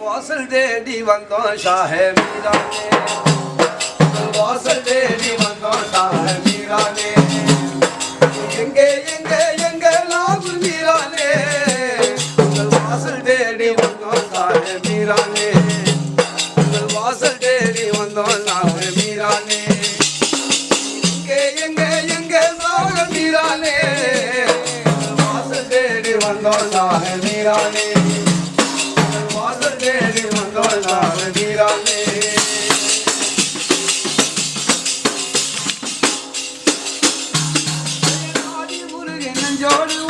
ਵਾਸਲ ਦੇੜੀ ਵੰਦੋ ਸ਼ਾਹੇ ਮੀਰਾ ਨੇ வந்தோர் நாக வீரானே வாசல் தேடி வந்தோர் நாக வீரானே ஜோடு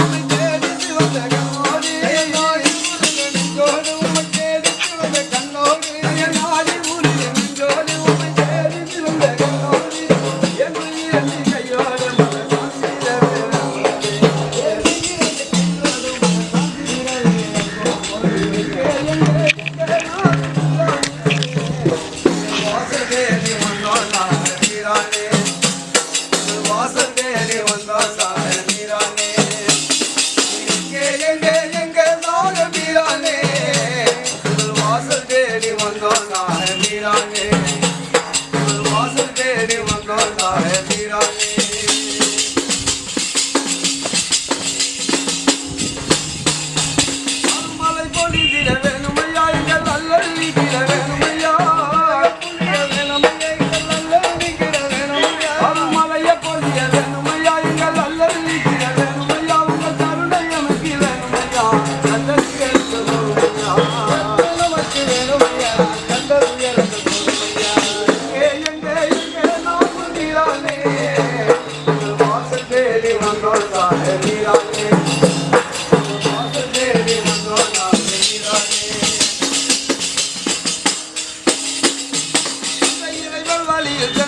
வந்தோந்தாரே வீராங்கே வாசல் தேடி வந்தோந்தாரே வீராங்கே மலை பொழிந்திட வேணுமையா எங்கள் அல்லிக்கிட வேணுமையா. மலையை பொழிய வேணுமையா எங்கள் அல்லிக்கிட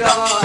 Ram.